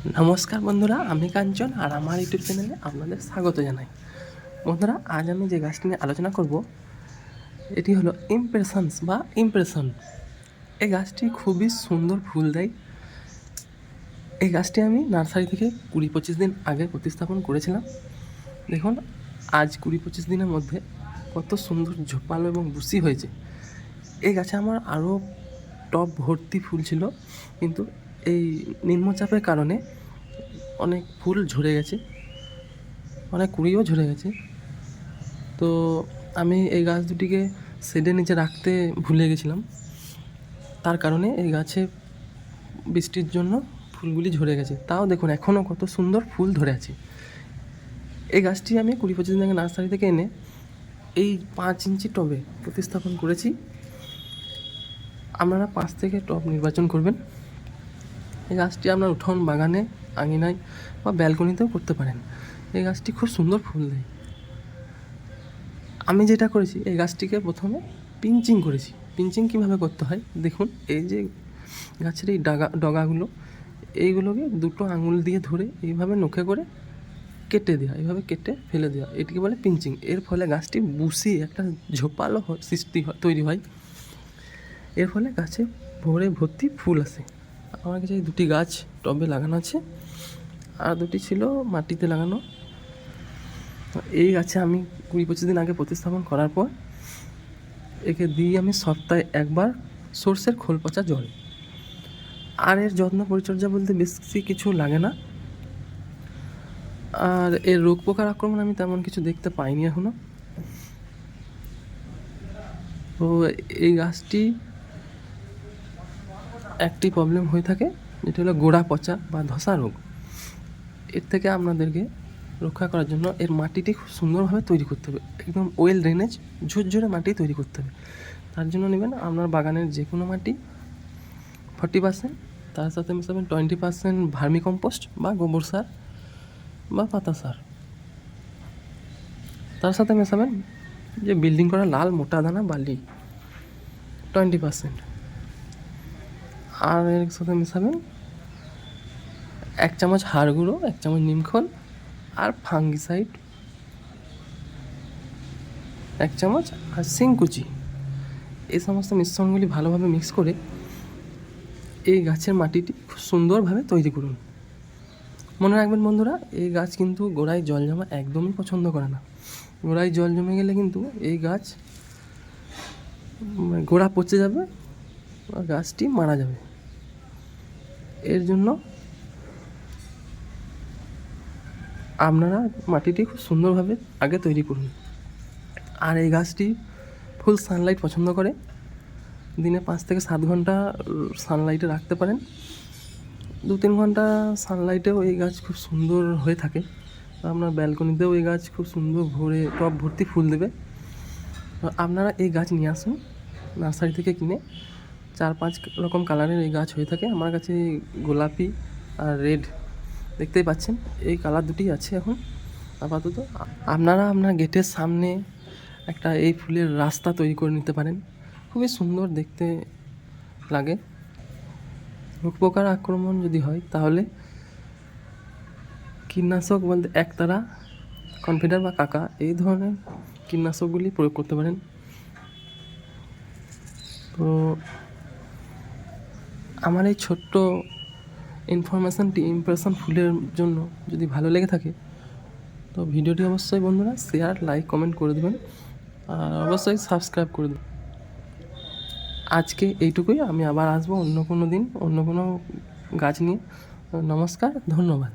নমস্কার বন্ধুরা, আমি কাঞ্চন আর আমার ইউটিউব চ্যানেলে আপনাদের স্বাগত জানাই। বন্ধুরা, আজ আমি যে গাছটি নিয়ে আলোচনা করব, এটি হলো ইমপ্রেশনস বা ইমপ্রেশন। এই গাছটি খুবই সুন্দর ফুল দেয়। এই গাছটি আমি নার্সারি থেকে কুড়ি পঁচিশ দিন আগে প্রতিস্থাপন করেছিলাম। দেখুন, আজ কুড়ি পঁচিশ দিনের মধ্যে কত সুন্দর ঝোপালো এবং বুসি হয়েছে। এই গাছে আমার আরও টব ভর্তি ফুল ছিল, কিন্তু এই নিম্নচাপের কারণে অনেক ফুল ঝরে গেছে, অনেক কুড়িও ঝরে গেছে। তো আমি এই গাছ দুটিকে শেডের নিচে রাখতে ভুলে গেছিলাম। তার কারণে এই গাছে বৃষ্টির জন্য ফুলগুলি ঝরে গেছে। তাও দেখুন, এখনও কত সুন্দর ফুল ধরে আছে। এই গাছটি আমি কুড়ি পঁচিশ দিন আগে নার্সারি থেকে এনে এই পাঁচ ইঞ্চি টবে প্রতিস্থাপন করেছি। আপনারা পাঁচ থেকে টব নির্বাচন করবেন। এই গাছটি আপনার উঠোন, বাগানে, আঙিনায় বা ব্যালকনিতেও করতে পারেন। এই গাছটি খুব সুন্দর ফুল দেয়। আমি যেটা করেছি, এই গাছটিকে প্রথমে পিঞ্চিং করেছি। পিঞ্চিং কীভাবে করতে হয়? দেখুন, এই যে গাছের এই ডাগা, ডগাগুলো, এইগুলোকে দুটো আঙুল দিয়ে ধরে এইভাবে নখে করে কেটে দেওয়া, এইভাবে কেটে ফেলে দেওয়া। এটিকে বলে পিঞ্চিং। এর ফলে গাছটি বুসি একটা ঝোপালো সৃষ্টি হয়, তৈরি হয়। এর ফলে গাছে ভরে ভর্তি ফুল আসে। আমার কাছে দুটি গাছ টবে লাগানো আছে, আর দুটি ছিল মাটিতে লাগানো। এই গাছে আমি কুড়ি পঁচিশ দিন আগে প্রতিস্থাপন করার পর, একে দিই আমি সপ্তাহে একবার সর্ষের খোল পচা জল। আর এর যত্ন পরিচর্যা বলতে বেশি কিছু লাগে না। আর এর রোগ পোকার আক্রমণ আমি তেমন কিছু দেখতে পাইনি এখনও। তো এই গাছটি একটি প্রবলেম হয়ে থাকে, যেটা হলো গোড়া পচা বা ধসা রোগ। এর থেকে আপনাদেরকে রক্ষা করার জন্য এর মাটিটি খুব সুন্দরভাবে তৈরি করতে হবে। একদম ওয়েল ড্রেনেজ ঝুরঝুরে মাটি তৈরি করতে হবে। তার জন্য নেবেন আপনার বাগানের যে কোনো মাটি ফর্টি পার্সেন্ট তার সাথে মেশাবেন টোয়েন্টি পার্সেন্ট ভার্মি কম্পোস্ট বা গোবর সার বা পাতা সার। তার সাথে মেশাবেন যে বিল্ডিং করা লাল মোটা দানা বালি টোয়েন্টি পার্সেন্ট আর এর সাথে মেশাবেন এক চামচ হাড় গুঁড়ো, এক চামচ নিমখোল আর ফাঙ্গিসাইড, এক চামচ আর সিংকুচি এই সমস্ত মিশ্রণগুলি ভালোভাবে মিক্স করে এই গাছের মাটিটি খুব সুন্দরভাবে তৈরি করুন। মনে রাখবেন বন্ধুরা, এই গাছ কিন্তু গোড়ায় জল জমা একদমই পছন্দ করে না। গোড়ায় জল জমে গেলে কিন্তু এই গাছ গোড়া পচে যাবে আর গাছটি মারা যাবে। এর জন্য আপনারা মাটিটি খুব সুন্দরভাবে আগে তৈরি করুন। আর এই গাছটি ফুল সানলাইট পছন্দ করে। দিনে পাঁচ থেকে সাত ঘণ্টা সানলাইটে রাখতে পারেন। দু তিন ঘণ্টা সানলাইটেও এই গাছ খুব সুন্দর হয়ে থাকে। আপনার ব্যালকনিতেও এই গাছ খুব সুন্দর ভরে টব ভর্তি ফুল দেবে। আপনারা এই গাছ নিয়ে আসুন, নার্সারি থেকে কিনে চার পাঁচ রকম কালারের এই গাছ হয়ে থাকে। আমার কাছে গোলাপি আর রেড দেখতেই পাচ্ছেন। এই কালার দুটি আছে এখন, আপাতত। আপনারা আপনার গেটের সামনে একটা এই ফুলের রাস্তা তৈরি করে নিতে পারেন। খুবই সুন্দর দেখতে লাগে। রোগ পোকার আক্রমণ যদি হয়, তাহলে কীটনাশক বলতে একতারা কনফিডার বা কাকা, এই ধরনের কীটনাশকগুলি প্রয়োগ করতে পারেন। তো আমার এই ছোট্ট ইনফরমেশানটি ইমপ্রেশন ফুলের জন্য যদি ভালো লেগে থাকে, তো ভিডিওটি অবশ্যই বন্ধুরা শেয়ার লাইক কমেন্ট করে দেবেন আর অবশ্যই সাবস্ক্রাইব করে দেবেন। আজকে এইটুকুই, আমি আবার আসব অন্য কোনো দিন, অন্য কোনো গাছ নিয়ে। নমস্কার, ধন্যবাদ।